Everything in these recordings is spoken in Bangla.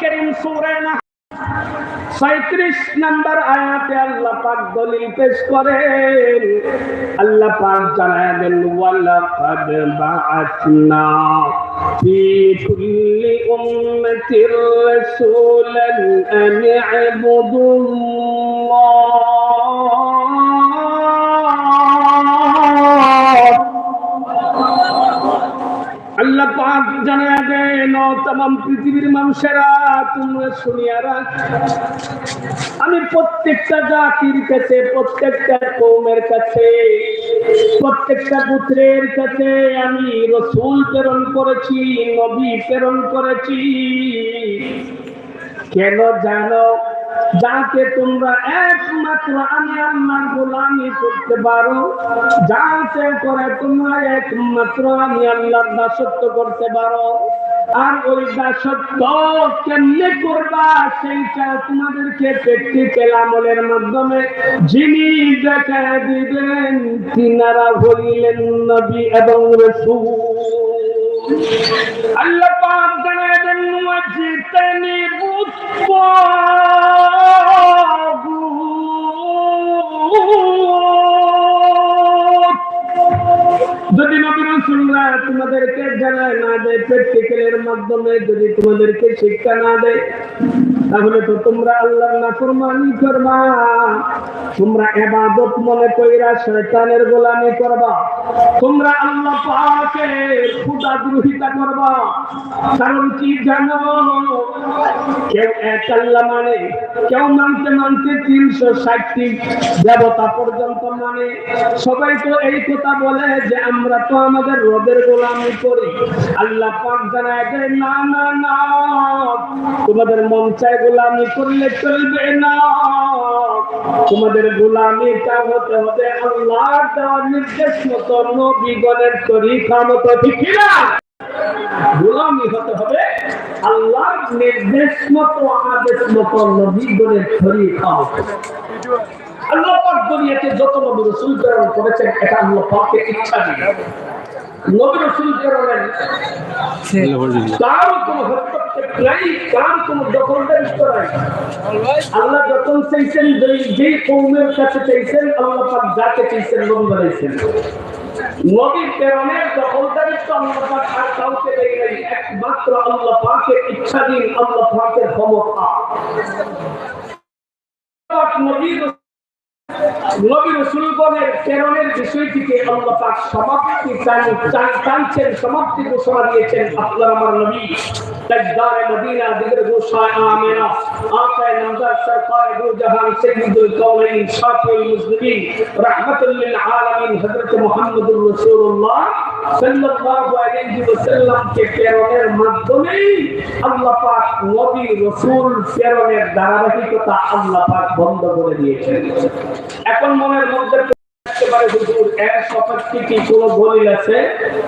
করিম সূরা সাঁত্রিশ নম্বর আয়াতে আল্লাহ পাক দলিল পেশ করেন, আল্লাহ পাক জানায় দেন ফি কুল্লি রাসূলান আন আল্লাহ পাক জানায় তাম পৃথিবীর মানুষেরা, তোমরা আমি প্রত্যেকটা জাতির কাছে, প্রত্যেকটা কৌমের কাছে, প্রত্যেকটা পুত্রের কাছে আমি রসুল প্রেরণ করেছি, নবী প্রেরণ করেছি। কেন জানো? যাতে তোমরা একমাত্র আমি, আল্লাহর গোলামি করতে পারো যাতে করে তোমরা একমাত্র আমি, আল্লাহর দাসত্ব করতে পারো। আর ওই দাসত্ব কেমনে করবা সেইটা তোমাদেরকে প্র্যাকটিক্যাল আমলের মাধ্যমে যিনি দেখা দিবেন, তিনারা হইলেন নবী এবং রসুল। আল্লাহ পাক জানায় দেন ওয়াজিতানি যদি প্র্যাকটিক্যালের মাধ্যমে যদি তোমাদেরকে শিক্ষা না দেয়, তাহলে তো তোমরা আল্লাহর নাফরমানি করবা তোমরা এবাদত মনে কইরা শয়তানের গোলামি করবা। তোমরা আল্লাহ পাকে খুদা দ্রোহিতা করবা। কারণ কি জানো? কেউ এক মানে কেউ মানতে মানতে তিনশো ষাটটি দেবতা পর্যন্ত মানে। সবাই তো এই কথা বলে যে আমরা তো আমাদের রবের গোলামি করি। আল্লাহ পাক জানায় দেয় না না না, তোমাদের মন চায় গোলামি করলে চলবে না। তোমাদের গোলামিটা হতে হবে আল্লাহ দেওয়ার নির্দেশ মতো নবীগণের তরিকা মতো, ঠিক গোলামি হতে হবে। আল্লাহর নির্দেশ মতো আদেশ মতো নবীগণের তরিকা মতো আল্লাহ পাক দুনিয়াতে যত নবী রাসূল প্রেরণ করেছেন, এটা আল্লাহ পাকের ইচ্ছা দিয়ে। নবী রাসূল প্রেরণের কারও কোনো হস্তক্ষেপ নাই কার কোনো দখলদারিত্ব নাই। আল্লাহ যখন চাইছেন যেই- কৌমের কাছে চাইছেন আল্লাহ পাক যাকে চাইছেন নবী বানাইছেন। নবী প্রেরণের দখলদারিত্ব আল্লাহ পাক আর কাউকে দেয় নাই একমাত্র আল্লাহ পাকের ইচ্ছাধীন আল্লাহ পাকের ক্ষমতা। নবীর সমাপ্তি চান- চান- টানছেন সমাপ্তি ঘোষণা দিয়েছেন আপনার আমার নবী। তাজদার মদিনা দিগর গোসায় আমেনা আকায় নামদার সরকার দু জাহান সৈয়দুল কওলাইন শাফিউল মুসলিমিন রাহমাতুল লিল আলামিন হযরত মুহাম্মদুর রাসূলুল্লাহ সাল্লাল্লাহু আলাইহি ওয়াসাল্লাম কে প্রেরণের মাধ্যমে আল্লাহ পাক নবী রাসূল প্রেরণের ধারাবাহিকতা আল্লাহ পাক বন্ধ করে দিয়েছেন এখন মনের মধ্যে পারে হুজুর এর সপক্ষে কি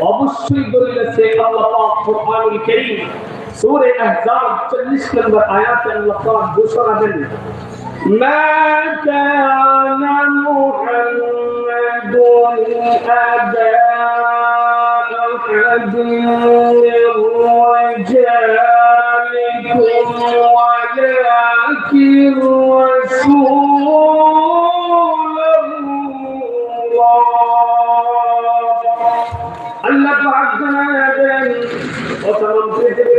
অবশ্যই দলিল আছে। আল্লাহ কুরআনুল কারীম سورة احزاب چالیس کے اندر آیات اللہ مني. ما كان محمد أبا أحد من رجالكم ولكن رسول الله. الله عبدنا يا بني وترى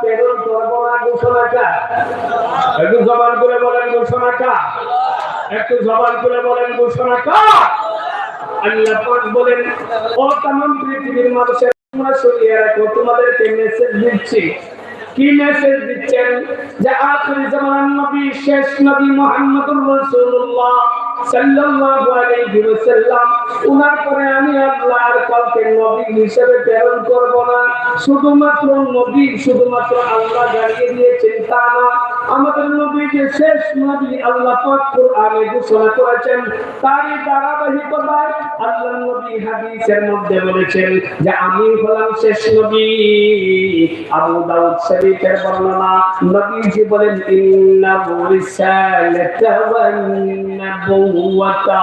প্রেরণ একটু জবান করে বলেন একটু জবান করে বলেন আল্লাহ বলেন পৃথিবীর মানুষের তোমরা সরিয়ে রাখো, তোমাদেরকে মেসেজ দিচ্ছি। কি মেসেজ দিচ্ছেন? যে আখির নবী, শেষ নবী মুহাম্মদুর রাসূলুল্লাহ সাল্লাল্লাহু আলাইহি ওয়াসাল্লাম, উনার পরে আমি আল্লাহর নবী হিসেবে প্রেরণ করব না। শুধুমাত্র নবী, শুধুমাত্র আল্লাহ জানিয়ে দিয়েছেন তা না, আমাদের নবী যে শেষ নবী আল্লাহ পাক কোরআনে ঘোষণা করেছেন, তারই ধারাবাহিকতায় আল্লাহ নবী হাদিসের মধ্যে বলেছেন যে, আমি হলাম শেষ নবী। আবু দাউদ শরীফের বর্ণনা, নবীজি বলেন, ইন্নাহু রিসালাতা ওয়ান নাবুওয়াতা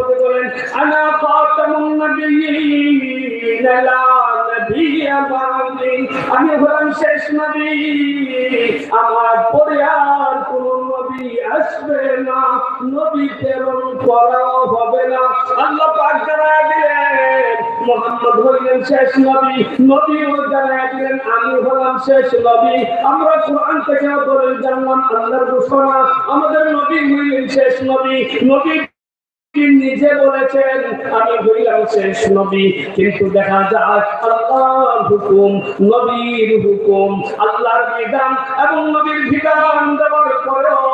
আনা ফাতামুন নবিয়্যিন লা নবিয়্যা বাদি আমি হলাম শেষ নবী। আমার পরে আর কোন নবী আসবে না। নবী প্রেরণ করা হবে না। আল্লাহ পাক জানায় দিলেন, মোহাম্মদ হইলেন শেষ নবী। নবী ও জানায় দিলেন, আমি হলাম শেষ নবী। আমরা কোরআন থেকে বলে জানলাম, আল্লাহর ঘোষণা। আমাদের নবী হইলেন শেষ নবী। নবী নিজে বলেছেন, আমি হইলাম শেষ নবী কিন্তু দেখা যায়, আল্লাহর হুকুম, নবীর হুকুম, আল্লাহর বিধান এবং নবীর বিধান দেওয়ার পরেও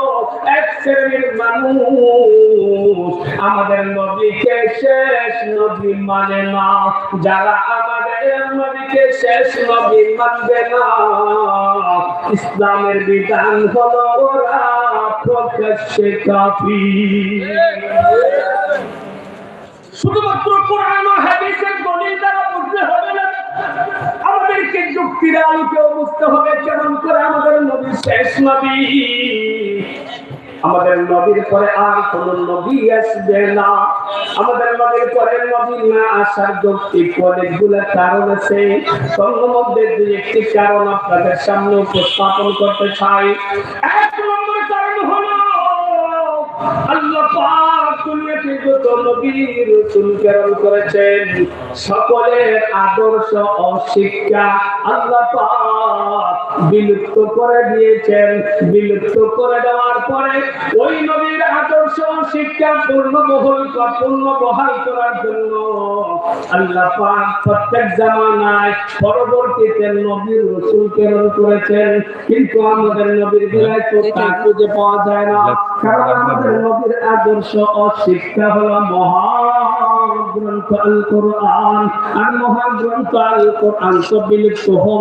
এক শ্রেণির মানুষ আমাদের নবীকে শেষ নবী মানে না। যারা আমাদের নবীকে শেষ নবী মানবে না। ইসলামের বিধান হলো ওরা প্রকাশ্যে কাফি শুধুমাত্র কোরআন ও হাদিসের দলিল দ্বারা বুঝতে হবে না। আমাদেরকে যুক্তির আলোকে বুঝতে হবে কেমন করে আমাদের নবী শেষ নবী। আমাদের নবীর পরে আর কোন নবী আসবে না। আমাদের নবীর পরে নবী না আসার যৌক্তিক অনেকগুলো কারণ আছে। তার মধ্যে দুই একটি কারণ আপনাদের সামনে উপস্থাপন করতে চাই এক নম্বর কারণ হলো আল্লাহ পাক দুনিয়াতে করেছেন। সকলের আদর্শ ও শিক্ষা আল্লাহ বিলুপ্ত করে দিয়েছেন। বিলুপ্ত করে দেওয়ার পরে ওই নবীর আদর্শ শিক্ষা পূর্ণ বহল পূর্ণ বহাল করার জন্য আল্লাহ পাক প্রত্যেক জামানায় পরবর্তীতে নবীর রাসূল প্রেরণ করেছেন। কিন্তু আমাদের নবীর বেলায় তো তা খুঁজে পাওয়া যায় না। কারণ আমাদের নবীর আদর্শ ও শিক্ষা হলো মহাগ্রন্থ আল কোরআন আর মহাগ্রন্থ আল কোরআন তো বিলুপ্ত হওয়া